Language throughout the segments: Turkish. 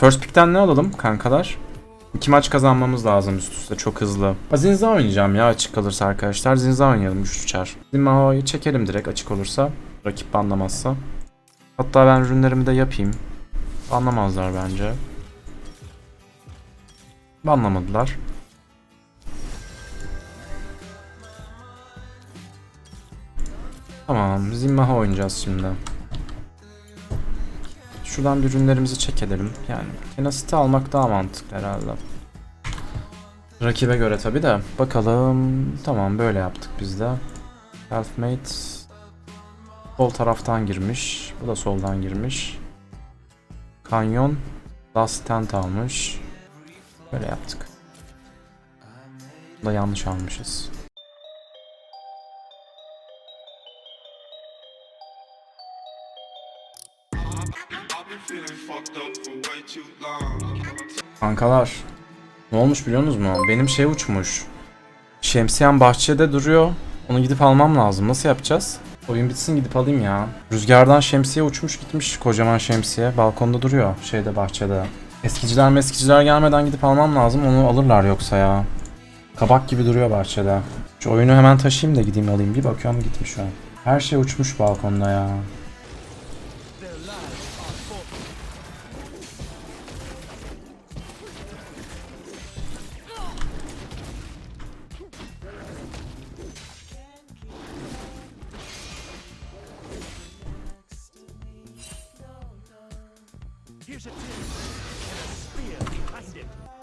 First pick'ten ne alalım kankalar? İki maç kazanmamız lazım üst üste çok hızlı. Zinza oynayacağım ya açık kalırsa arkadaşlar. Zinza oynayalım üçlü çar. Zinmaho'yu çekelim direkt açık olursa. Rakip banlamazsa. Hatta ben ürünlerimi de yapayım. Banlamazlar bence. Banlamadılar. Tamam, Zimmaha oynayacağız şimdi. Şuradan bir ürünlerimizi check edelim. Yani Tenacity almak daha mantıklı herhalde. Rakibe göre tabi de. Bakalım. Tamam böyle yaptık biz de. Selfmade sol taraftan girmiş. Bu da soldan girmiş. Kanyon Dust Tent almış. Böyle yaptık. Bu da yanlış almışız. Kankalar. Ne olmuş biliyor musunuz mu? Benim şey uçmuş. Şemsiyem bahçede duruyor. Onu gidip almam lazım. Nasıl yapacağız? Oyun bitsin gidip alayım ya. Rüzgardan şemsiye uçmuş gitmiş kocaman şemsiye. Balkonda duruyor şeyde bahçede. Eskiciler meskiciler gelmeden gidip almam lazım. Onu alırlar yoksa ya. Kabak gibi duruyor bahçede. Şu oyunu hemen taşıyayım da gideyim alayım. Bir bakıyorum gitmiş şu an. Her şey uçmuş balkonda ya.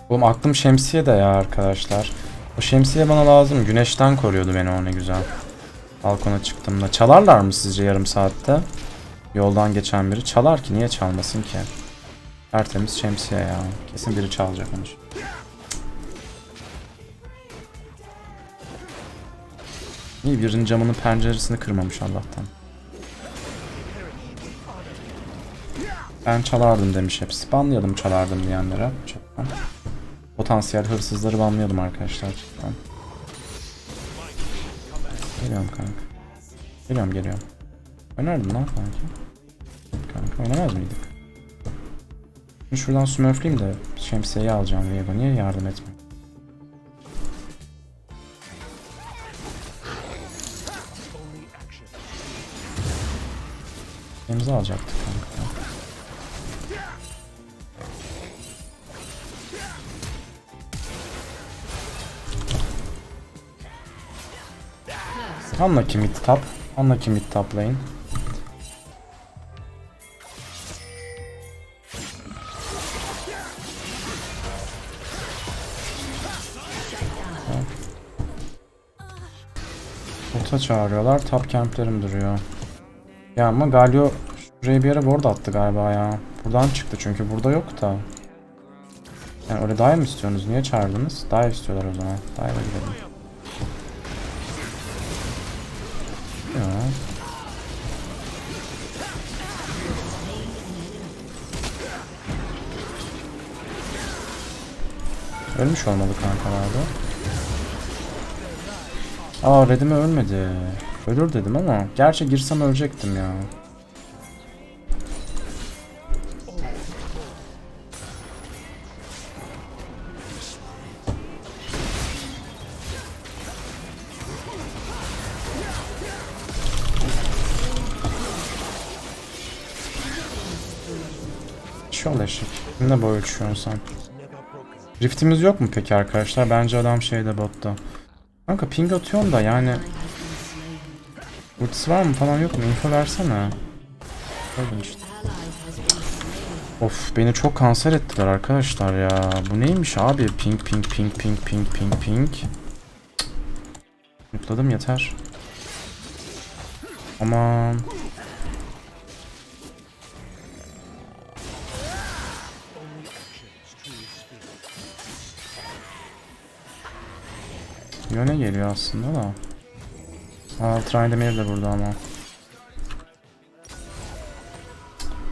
Oğlum aklım şemsiye de ya arkadaşlar. O şemsiye bana lazım. Güneşten koruyordu beni o ne güzel. Balkona çıktığımda. Çalarlar mı sizce yarım saatte? Yoldan geçen biri. Çalar ki niye çalmasın ki? Tertemiz şemsiye ya. Kesin biri çalacak onu. İyi birinin camının penceresini kırmamış Allah'tan. Ben çalardım demiş hepsi. Banlayalım çalardım diyenlere. Chatten. Potansiyel hırsızları banlayalım arkadaşlar. Chatten. Geliyorum kanka. Geliyorum geliyorum. Oynardım lan kanka. Kanka oynamaz mıydık? Şimdi şuradan smurfleyeyim de şemsiyeyi alacağım Viego. Niye yardım etmiyor? Elimizi alacaktık kanka. Unlucky mid top. Unlucky mid top lane. Bota çağırıyorlar. Top camplerim duruyor. Ya ama Galio şuraya bir yere ward attı galiba ya. Buradan çıktı çünkü burada yok da. Yani öyle dive mi istiyorsunuz? Niye çağırdınız? Dive istiyorlar o zaman. Dive'a gidelim. Ölmüş olmalı kankalarda. Aa Redime ölmedi. Ölür dedim ama. Gerçi girsem ölecektim ya. Şol eşek. Ne böyle uçuyorsun sen? Riftimiz yok mu peki arkadaşlar? Bence adam şeyde botta. Kanka ping atıyorum da yani Ultisi var mı falan yok mu? Info versene. İşte. Of beni çok kanser ettiler arkadaşlar ya. Bu neymiş abi? Ping ping ping ping ping ping ping. Cık. Mutladım yeter. Aman. Yöne geliyor aslında da. Aa Trindamere de burada ama.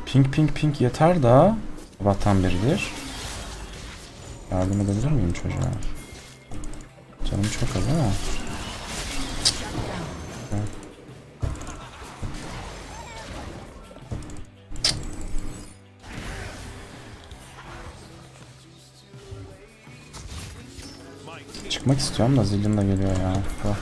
Pink pink pink yeter da. Sabahtan beridir. Yardım edebilir miyim çocuğa? Canım çok az ama. Çıkmak istiyorum da zilin de geliyor ya. Oh.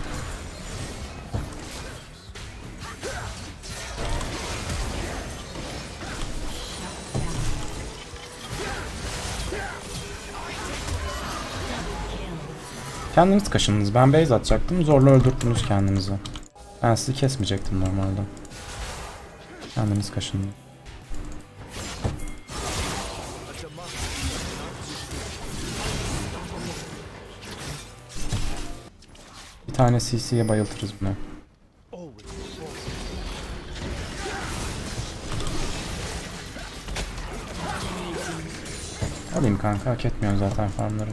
Kendiniz kaşındınız. Ben base atacaktım. Zorla öldürttünüz kendinizi. Ben sizi kesmeyecektim normalde. Kendiniz kaşındınız. Bir tane CC'ye bayıltırız bunu. Alayım kanka hak etmiyorsun zaten farmları.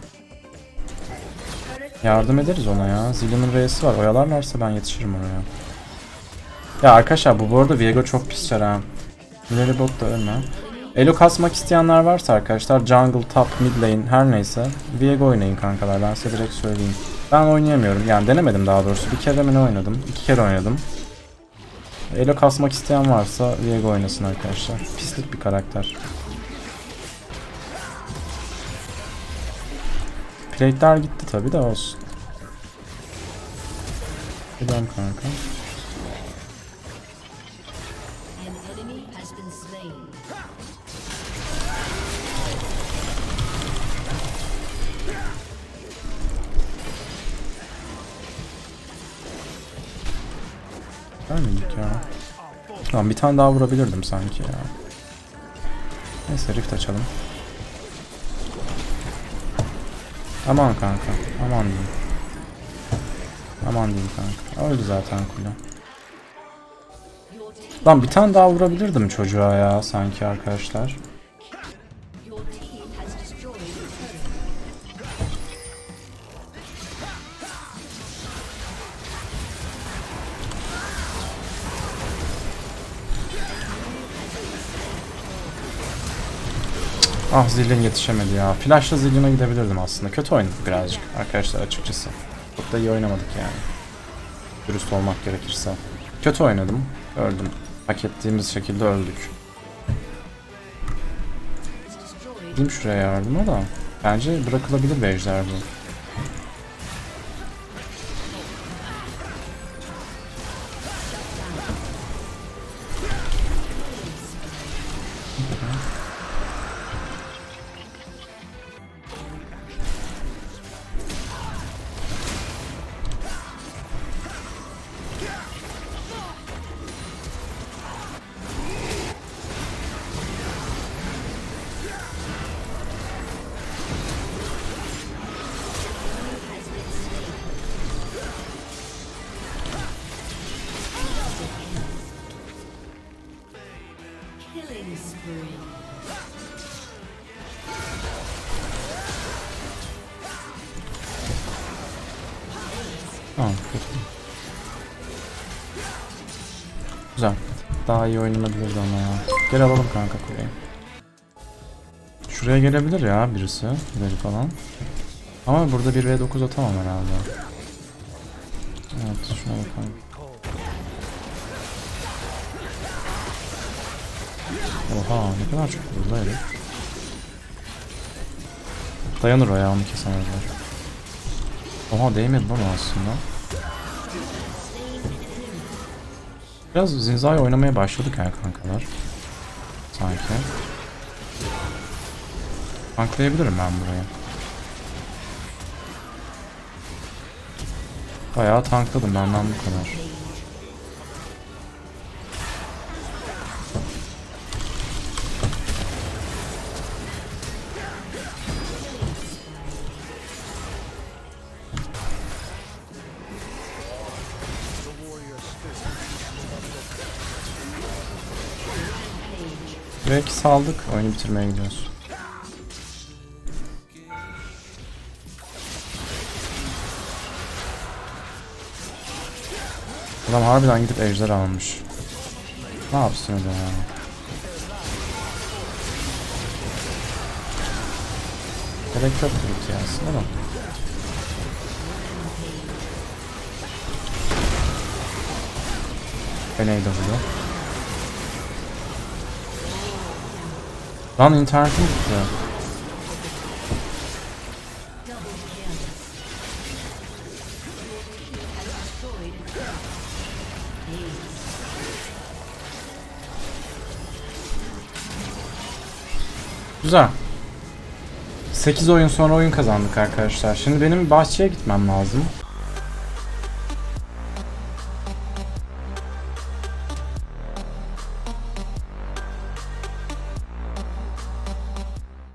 Yardım ederiz ona ya. Zillion'un R'si var. Oyalarlarsa ben yetişirim oraya. Ya arkadaşlar bu bu arada Viego çok pis çar ha. Bot da ölme. Elo kasmak isteyenler varsa arkadaşlar jungle, top, mid lane her neyse Viego oynayın kankalar ben size direkt söyleyeyim. Ben oynayamıyorum yani denemedim daha doğrusu bir kere mi oynadım iki kere oynadım. Elo kasmak isteyen varsa Viego oynasın arkadaşlar. Pislik bir karakter. Plate'ler gitti tabi de olsun. Gidelim kanka. Ölmedik ya. Tamam bir tane daha vurabilirdim sanki ya. Neyse rift açalım. Aman kanka. Aman diyeyim. Aman diyeyim kanka. Öldü zaten kule. Lan bir tane daha vurabilirdim çocuğa ya sanki arkadaşlar. Ah zilin yetişemedi ya. Flash'la ziline gidebilirdim aslında. Kötü oynadık birazcık arkadaşlar açıkçası. Çok da iyi oynamadık yani. Dürüst olmak gerekirse. Kötü oynadım. Öldüm. Hak ettiğimiz şekilde öldük. Gideyim şuraya yardıma da. Bence bırakılabilir bir ejder bu. Tamam kötü. Güzel. Daha iyi oynanabilirdi ama ya. Gel alalım kanka kuleyi. Şuraya gelebilir ya birisi. İleri falan. Ama burada 1v9 atamam herhalde. Evet şuna bakalım. Oha ne kadar çok vurdu herif. Dayanır o ya onu kesemezler. Oha değmedi lan aslında. Biraz Zinza'yı oynamaya başladık ya kankalar. Sanki. Tanklayabilirim ben burayı. Bayağı tankladım benden bu kadar. Belki saldık. Oyunu bitirmeye gidiyoruz. Adam harbiden gidip ejder almış. Ne yapsın öyle ya? Gerek yok dedik ya aslında da. Feneydi burada. Lan internetim gitti. Güzel. 8 oyun sonra oyun kazandık arkadaşlar. Şimdi benim bahçeye gitmem lazım.